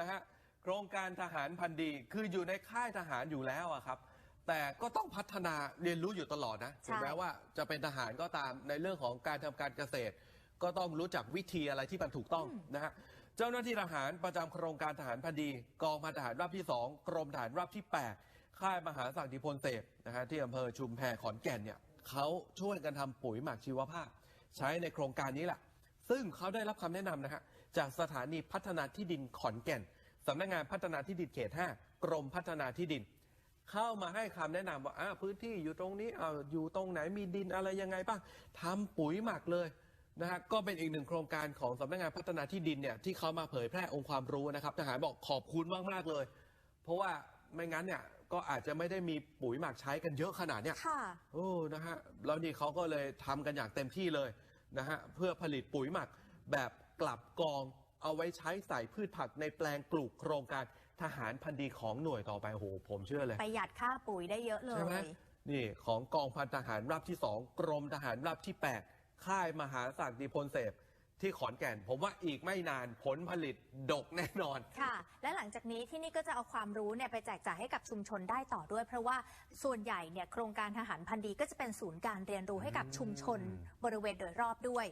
นะฮะโครงการทหารพันธุ์ดีคืออยู่ในค่ายทหารอยู่แล้วอะครับ แต่ก็ต้องพัฒนาเรียนรู้อยู่ตลอดนะใช่ถึงแม้ว่าจะเป็นทหารก็ตามในเรื่องของการทำการเกษตร ก็ต้องรู้จักวิธีอะไรที่มันถูกต้องนะฮะเจ้าหน้าที่ทหารประจำโครงการทหารพันธุ์ดี กองพันทหารราบที่ 2 กรมทหารราบที่ 8 ค่ายมหาศักดิพลเสพนะฮะที่อำเภอชุมแพขอนแก่นเนี่ยเขาช่วยกันทำปุ๋ยหมักชีวภาพ ใช้ในโครงการนี้แหละ ซึ่งเขาได้รับคำแนะนำนะฮะจากสถานีพัฒนาที่ดินขอนแก่นสำนักงานพัฒนาที่ดินเขต 5 กรมพัฒนาที่ดิน เข้ามาให้คำแนะนำว่าอ่าพื้นที่อยู่ตรงนี้เอาอยู่ตรงไหนมีดินอะไรยังไงบ้างทำปุ๋ยหมักเลยนะฮะก็เป็นอีกหนึ่งโครงการของสำนักงานพัฒนาที่ดินเนี่ยที่เขามาเผยแพร่องค์ความรู้นะครับทหารบอกขอบคุณมากๆเลย เพราะว่าไม่งั้นเนี่ยก็อาจจะไม่ได้มีปุ๋ยหมักใช้กันเยอะขนาดเนี้ยค่ะ โอ้ นะฮะ แล้วนี่เขาก็เลยทำกันอย่างเต็มที่เลย นะฮะเพื่อผลิตปุ๋ยหมักแบบกลับกองเอาไว้ใช้ใส่พืชผักในแปลงปลูกโครงการทหารพันธุ์ดีของหน่วยต่อไปโอ้โหผมเชื่อเลย ประหยัดค่าปุ๋ยได้เยอะเลใช่ไหมยนี่ของกองพันทหารราบที่ 2 กรมทหารราบที่ 8 ค่ายมหาศักดิพลเสพ ที่ขอนแก่น ผมว่าอีกไม่นานผลผลิตดกแน่นอน ค่ะ และหลังจากนี้ที่นี่ก็จะเอาความรู้เนี่ยไปแจกจ่ายให้กับชุมชนได้ต่อด้วย เพราะว่าส่วนใหญ่เนี่ยโครงการทหารพันธุ์ดีก็จะเป็นศูนย์การเรียนรู้ให้กับชุมชนบริเวณโดยรอบด้วย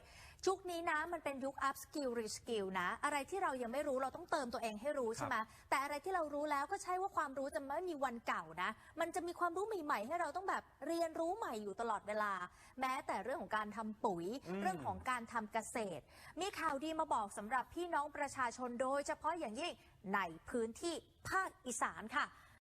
ยุคนี้นะมันเป็นยุค up skill re skill นะ อะไรที่เรายังไม่รู้เราต้องเติมตัวเองให้รู้ใช่ไหมแต่อะไรที่เรารู้แล้วก็ใช่ว่าความรู้จะไม่มีวันเก่านะ มันจะมีความรู้ใหม่ๆให้เราต้องแบบเรียนรู้ใหม่อยู่ตลอดเวลา แม้แต่เรื่องของการทำปุ๋ย เรื่องของการทำเกษตรมีข่าวดีมาบอกสำหรับพี่น้องประชาชนโดยเฉพาะอย่างยิ่งในพื้นที่ภาคอีสานค่ะ